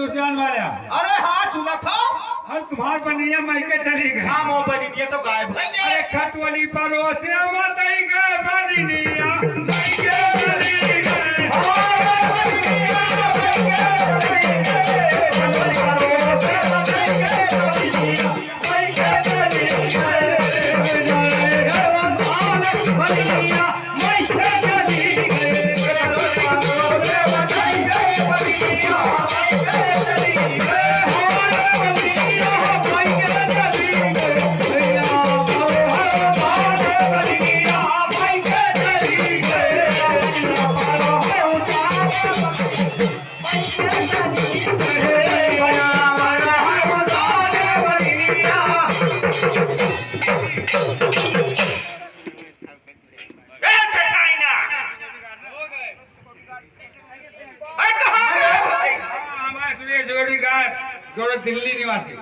सुजान वाला अरे हाँ सुना था और तुम्हार बनिया मायके चली गई हाँ मोह बनी दिए तो गायब है अरे खटवली परोसे गए बनिया मायके चली अरे गए सुनिए सिक्योरिटी गार्ड जो दिल्ली निवासी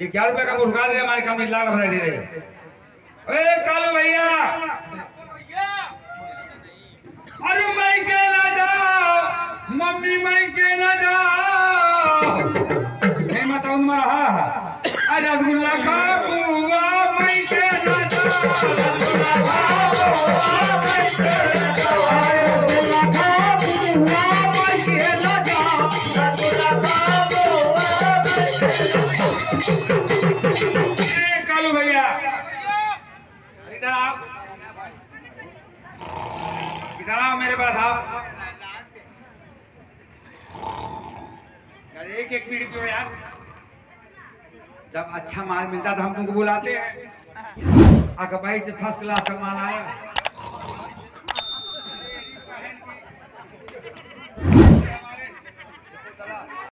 ये क्या रुपए का मुर्गा दे हमारे में लाख बधाई दे रहे ए कालू भैया अरे मैं के ना जाओ मम्मी मैं के ना जाओ नहीं बताऊँ तुम्हारा हा अरे रसगुल्ला खा कालू भैया। इधर आओ। इधर आओ मेरे पास, आओ। यार एक एक मिनट क्यों यार? जब अच्छा माल मिलता तो हम तुमको बुलाते हैं। अकबाई से फ़र्स्ट क्लास का माल आया